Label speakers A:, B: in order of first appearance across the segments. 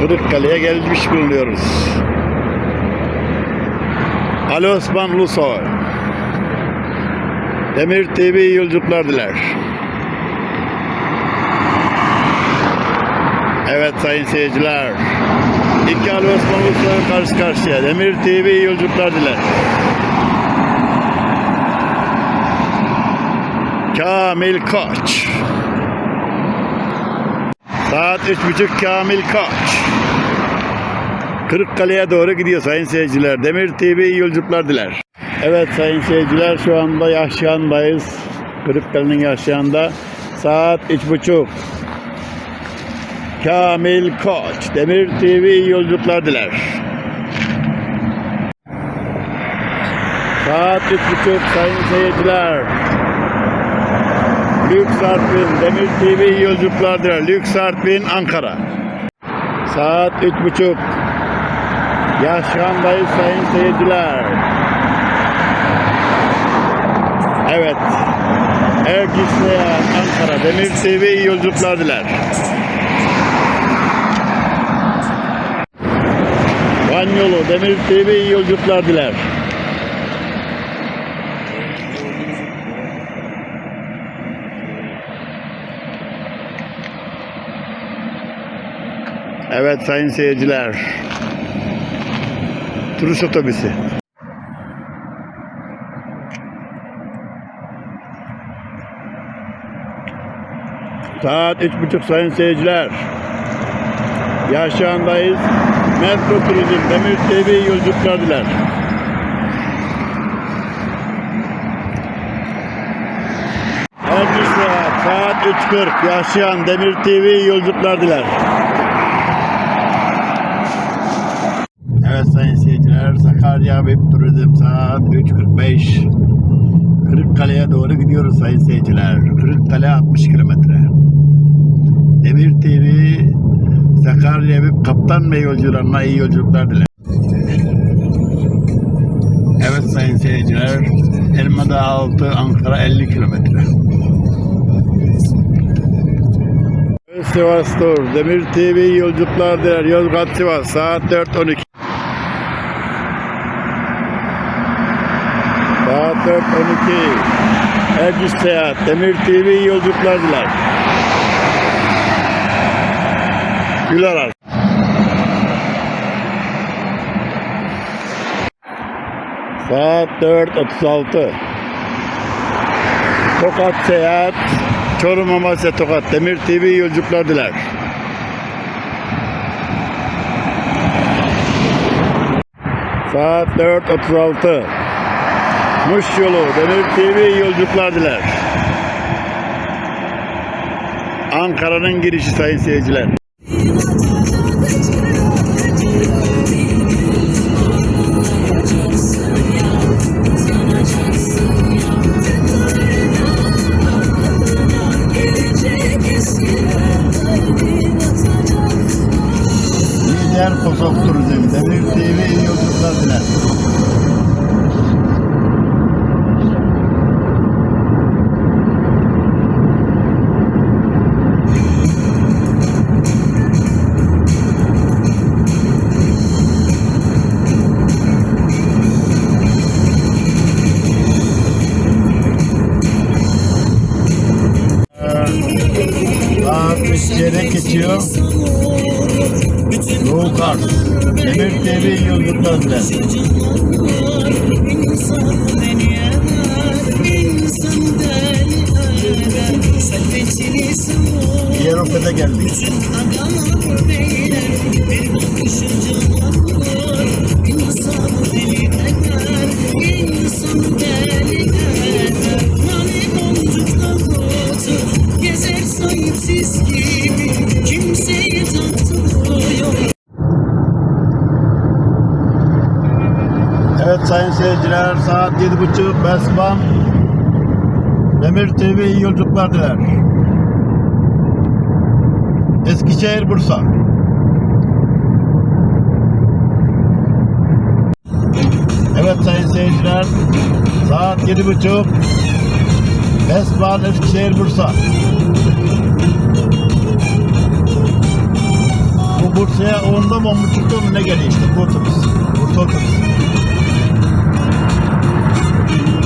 A: Kırıkkale'ye gelmiş bulunuyoruz. Ali Osman Ulusoy. Demir TV yolculuklar diler. Evet sayın seyirciler. İki Ali Osman Ulusoy karşı karşıya. Demir TV yolculuklar diler. Kamil Koç. Saat üç buçuk Kamil Koç. Kırıkkale'ye doğru gidiyor sayın seyirciler. Demir TV iyi yolculuklar diler. Evet sayın seyirciler şu anda Yaşayan'dayız. Kırıkkale'nin Yaşayan'da. Saat üç buçuk. Kamil Koç. Demir TV iyi yolculuklar diler. Saat üç buçuk sayın seyirciler. Lüks Artvin, Demir TV iyi yolculuklar diler. Lüks Artvin, Ankara. Saat üç buçuk. Yaşlandayız sayın seyirciler. Evet. Erkisleyen Ankara, Demir TV iyi yolculuklar. Van yolu, Demir TV iyi. Evet sayın seyirciler. Turist otobüsü. Saat üç buçuk sayın seyirciler. Yaşağındayız. Metro Turizm, Demir TV yolculuklar diler. Seyahat, saat 3.40. Yaşayan Demir TV yolculuklar diler. Evet sayın seyirciler, Sakarya Web Turizm saat 3.45. Kırıkkale'ye doğru gidiyoruz sayın seyirciler. Kırıkkale 60 kilometre. Demir TV, Sakarya Web Kaptan ve yolcularına iyi yolculuklar diler. Evet sayın seyirciler, Elmadağ 6, Ankara 50 kilometre. Sivas Tur, Demir TV yolculuklar diler. Yozgat Sivas saat 4.12. Saat 4.12. Ercüs Seyahat, Demir TV iyi yolculuklar diler. Gülarar. Saat 4.36. Tokat Seyahat, Çorum Amasya Tokat, Demir TV iyi diler. Saat 4.36. Muş yolu, Demir TV yolculuklar diler. Ankara'nın girişi sayın seyirciler. Çeyrek geçiyor. Doğu Kars. Demir TV diler. Diyarbakır'a geldik. 7.5 Besman Demir TV iyi yolculuklar diler. Eskişehir Bursa. Evet sayın seyirciler saat 7.30 Besman Eskişehir Bursa. Bu Bursa'ya 10'da mı 10.30'da mı ne geliyor işte bu otobüs. Bursa otobüsü. you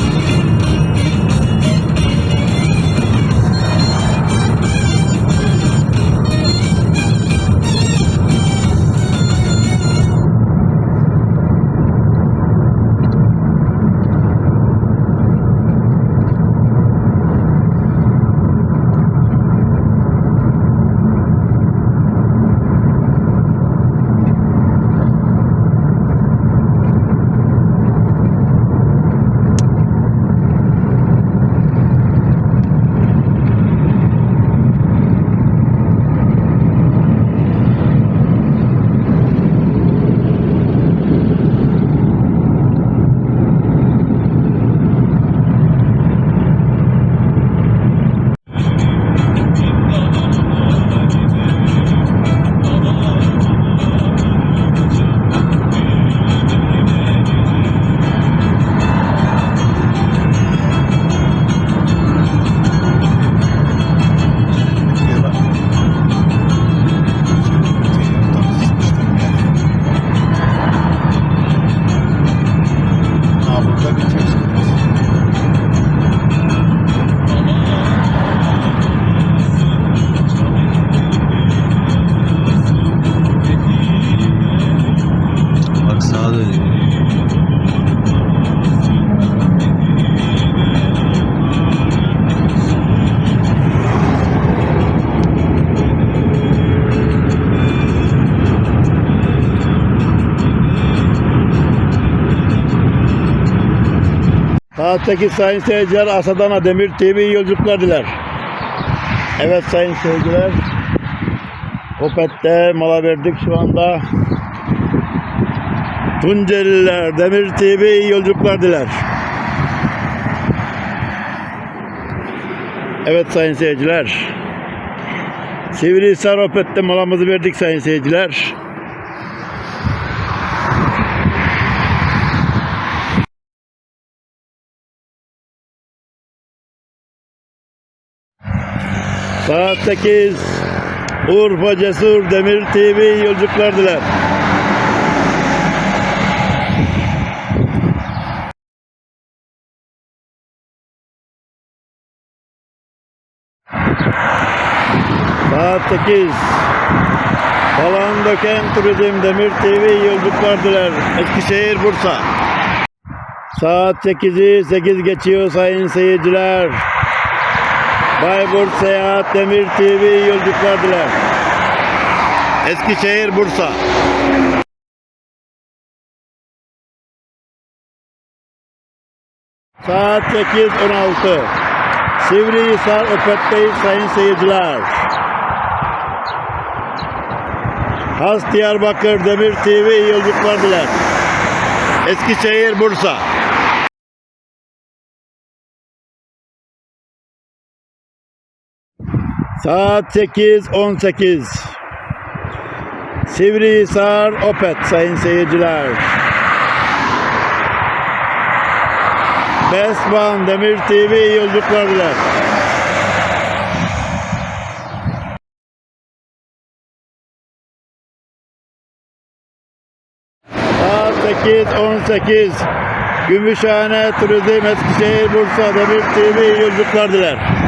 A: 8 sayın seyirciler Asadana Demir TV yolculuklar diler. Evet sayın seyirciler. Opet'te mola verdik şu anda. Tunceliler Demir TV yolculuklar diler. Evet sayın seyirciler. Sivrihisar Opet'te molamızı verdik sayın seyirciler. Saat 8 Urfa Cesur Demir TV yolculuklar. Saat 8 Falan Döken Turizm Demir TV yolculuklar diler. Eskişehir Bursa. Saat 8'i 8 geçiyor sayın seyirciler. Bayburt Seyahat Demir TV yolculuklar diler. Eskişehir Bursa. Saat 8.16. Sivrihisar Opet'teyiz sayın seyirciler. Has Diyarbakır Demir TV yolculuklar diler. Eskişehir Bursa. Saat 8.18. Sivrihisar Opet sayın seyirciler. Besman Demir TV iyi yolculuklar diler. Saat 8.18. Gümüşhane Turizm Eskişehir Bursa Demir TV iyi yolculuklar diler.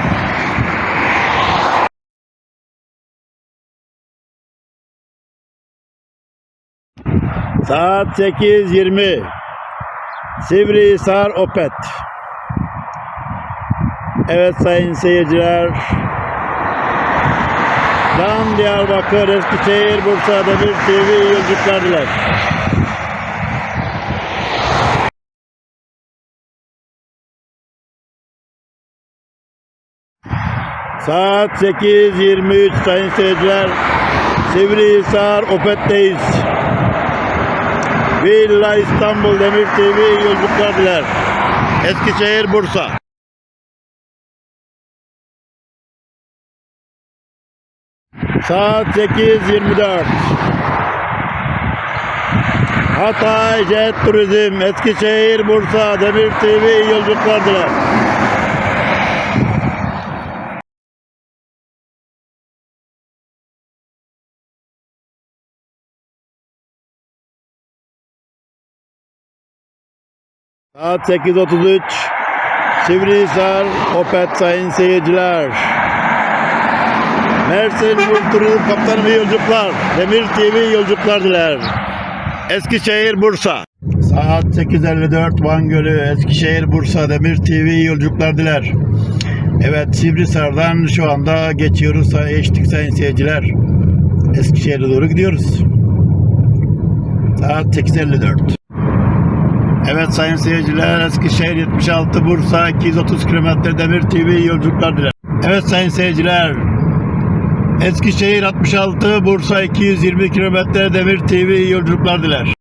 A: Saat 8.20 Sivrihisar Opet Evet sayın seyirciler Dan Diyarbakır, Eskişehir, Bursa, Demir TV yolculuklar diler. Saat 8.23 sayın seyirciler. Sivrihisar Opet'teyiz. Villa İstanbul Demir TV iyi yolculuklar diler. Eskişehir Bursa. Saat 8.24 Hatay Jet Turizm Eskişehir Bursa Demir TV iyi yolculuklar diler. Saat 8.33 Sivrihisar Opet sayın seyirciler. Mersin Vulturu Kaptanı ve Yolculuklar Demir TV yolculuklar diler. Eskişehir Bursa Saat 8.54 Van Gölü Eskişehir Bursa Demir TV yolculuklar diler. Evet Sivrihisar'dan şu anda geçiyoruz geçtik sayın seyirciler. Eskişehir'e doğru gidiyoruz. Saat 8.54 Evet sayın seyirciler Eskişehir 76 Bursa 230 km Demir TV yolculuklar diler. Evet sayın seyirciler Eskişehir 66 Bursa 220 km Demir TV yolculuklar diler.